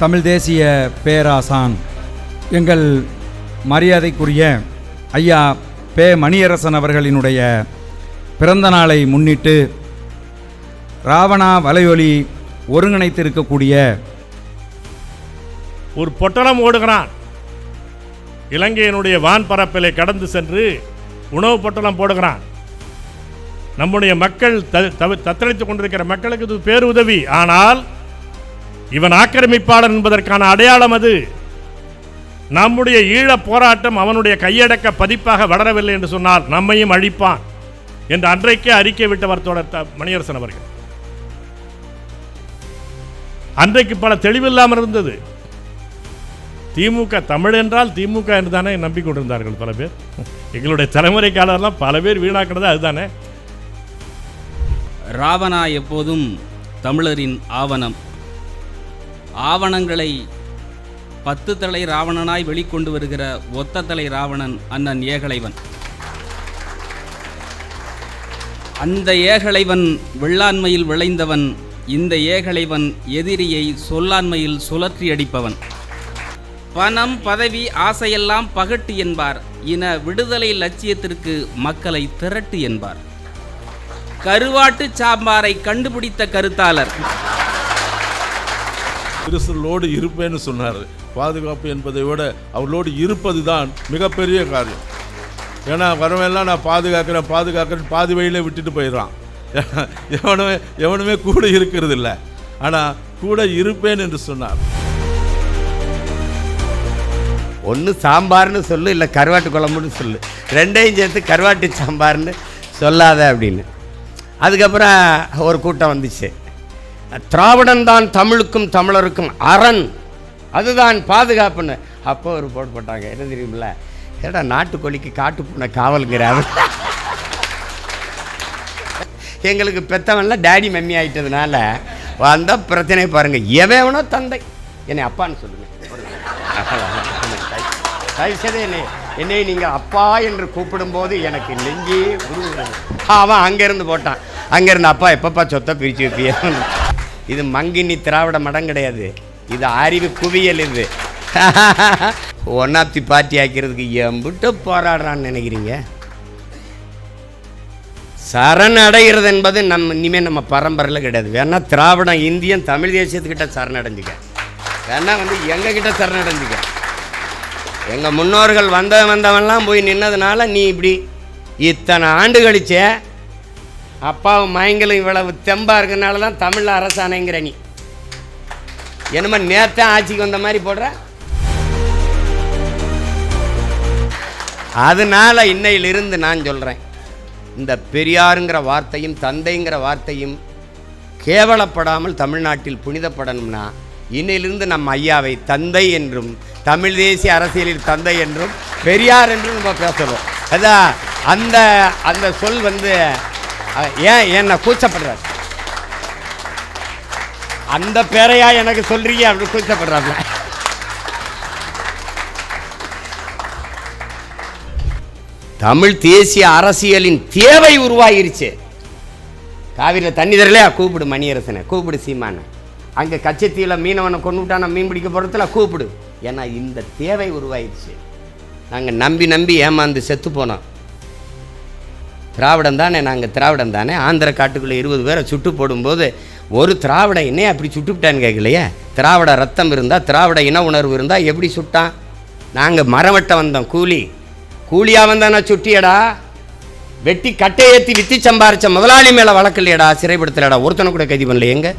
தமிழ் தேசிய பேராசான். எங்கள் மரியாதைக்குரிய ஐயா பே மணியரசன் அவர்களினுடைய பிறந்த நாளை முன்னிட்டு ராவணா வலையொலி ஒருங்கிணைத்திருக்கக்கூடிய ஒரு பொட்டலம் ஓடுகிறான். இலங்கையினுடைய வான்பரப்பிலே கடந்து சென்று உணவு பொட்டலம் போடுகிறான். நம்முடைய மக்கள் த- தத்தளித்துக் கொண்டிருக்கிற மக்களுக்கு இது பேருதவி. ஆனால் இவன் ஆக்கிரமிப்பாளன் என்பதற்கான அடையாளம் அது. நம்முடைய ஈழப் போராட்டம் அவனுடைய கையடக்க பதிப்பாக வளரவில்லை என்று சொன்னால் நம்மையும் அழிப்பான் என்று அன்றைக்கே அறிக்கை விட்டவர் தோழர் த- மணியரசன் அவர்கள். அன்றைக்கு பல தெளிவில்லாமல் இருந்தது. திமுக தமிழ் என்றால் திமுக என்று தானே நம்பிக்கொண்டிருந்தார்கள் பல பேர். எங்களுடைய தலைமுறை பல பேர் வீணாக்கினது அதுதானே ராவணா எப்போதும் தமிழரின் ஆவணம். ஆவணங்களை பத்து தலை ராவணனாய் வெளிக்கொண்டு வருகிற ஒத்த தலை ராவணன் அண்ணன் ஏகலைவன். அந்த ஏகலைவன் வெள்ளாண்மையில் விளைந்தவன் இந்த ஏகலைவன் எதிரியை சொல்லாண்மையில் சுழற்றி அடிப்பவன். பணம் பதவி ஆசையெல்லாம் பகட்டு என்பார். இன விடுதலை லட்சியத்திற்கு மக்களை திரட்டு என்பார். கருவாட்டு சாம்பாரை கண்டுபிடித்த கருத்தாளர். விரிசலோடு இருப்பேன்னு சொன்னார். பாதுகாப்பு என்பதை விட அவர்களோடு இருப்பது தான் மிகப்பெரிய காரியம். ஏன்னா வரவெல்லாம் நான் பாதுகாக்கிறேன் பாதுகாக்கிறேன் பாதி வழியில விட்டுட்டு போயிடுறான். எவனுமே எவனுமே கூட இருக்கிறது இல்லை ஆனால் கூட இருப்பேன் என்று சொன்னார். ஒன்று சாம்பார்னு சொல்லு இல்லை கருவாட்டு குழம்புன்னு சொல்லு. ரெண்டையும் சேர்த்து கருவாட்டு சாம்பார்னு சொல்லாத அப்படின்னு. அதுக்கப்புறம் ஒரு கூட்டம் வந்துச்சு. திராவிடன் தான் தமிழுக்கும் தமிழருக்கும் அரண். அதுதான் பாதுகாப்புன்னு. அப்போ ஒரு போட்டு போட்டாங்க. என்ன தெரியுமில்ல? ஏடா நாட்டுக்கோழிக்கு காட்டு பூனை காவலுங்கிற எங்களுக்கு பெத்தவன்லாம் டேடி மம்மி ஆயிட்டதுனால வந்த பிரச்சனை பாருங்க. எவனோ தந்தை. என்னை அப்பான்னு சொல்லுங்க. தயவுசெய்து என்னை என்னை நீங்கள் அப்பா என்று கூப்பிடும்போது எனக்கு நெஞ்சே உருகுறது அவன் அங்கேருந்து போட்டான். அங்கேருந்து அப்பா எப்பப்பா சொத்தை பிரித்து வைப்பிய? இது மங்கினி திராவிட மடம் கிடையாது. இது அறிவு குவியல் இது. ஒன் ஆஃப் தி பார்ட்டி ஆக்கிறதுக்கு எம்பிட்டு போராடுறான்னு நினைக்கிறீங்க? சரணடைகிறது என்பது நம்ம இனிமேல் நம்ம பரம்பரையில் கிடையாது. வேணா திராவிடம் இந்தியன் தமிழ் தேசியத்துக்கிட்ட சரணடைஞ்சுக்க வேணா வந்து எங்ககிட்ட சரணடைஞ்சிக்க எங்கள் முன்னோர்கள் வந்த வந்தவன்லாம் போய் நின்னதுனால நீ இப்படி இத்தனை ஆண்டு கழிச்சே அப்பாவும் மயங்களும் இவ்வளவு தெம்பா இருக்கனால தான் தமிழில் அரசாணைங்கிற நீ. என்னமோ நேத்தான் ஆட்சிக்கு வந்த மாதிரி போடுற? அதனால் இன்னையிலிருந்து நான் சொல்கிறேன் இந்த பெரியாருங்கிற வார்த்தையும் தந்தைங்கிற வார்த்தையும் கேவலப்படாமல் தமிழ்நாட்டில் புனிதப்படணும்னா இன்னையிலிருந்து நம்ம ஐயாவை தந்தை என்றும் தமிழ் தேசிய அரசியலில் தந்தை என்றும் பெரியார் என்றும் நம்ம பேசுகிறோம் அதான் அந்த அந்த சொல் வந்து ஏன் என்ன கூச்சப்படுறாரு? அந்த பேரையா எனக்கு சொல்றீங்க அப்படின்னு கூச்சப்படுறாங்க தமிழ் தேசிய அரசியலின் தேவை உருவாயிருச்சு காவிரியில் தண்ணி தரலையா? கூப்பிடு மணியரசனை. கூப்பிடு சீமான. அங்கே கச்சத்தீவில் மீனவனை கொண்டு விட்டானா மீன் பிடிக்க போகிறதுல கூப்பிடு. ஏன்னா இந்த தேவை உருவாயிருச்சு நாங்கள் நம்பி நம்பி ஏமாந்து செத்து போனோம். திராவிடம் தானே நாங்கள் திராவிடம் தானே ஆந்திர காட்டுக்குள்ளே இருபது பேரை சுட்டு போடும்போது ஒரு திராவிட இன்னே அப்படி சுட்டுவிட்டான்னு கேட்கலையே திராவிட ரத்தம் இருந்தால் திராவிட இன உணர்வு இருந்தால் எப்படி சுட்டான்? நாங்கள் மரவட்ட வந்தோம் கூலி. கூலியாக வந்தானா சுட்டியடா? வெட்டி கட்டை ஏற்றி வித்தி சம்பாரித்த முதலாளி மேலே வழக்கு இல்லையடா சிறைப்படுத்தலடா. ஒருத்தனை கூட கைது பண்ணல எங்கே?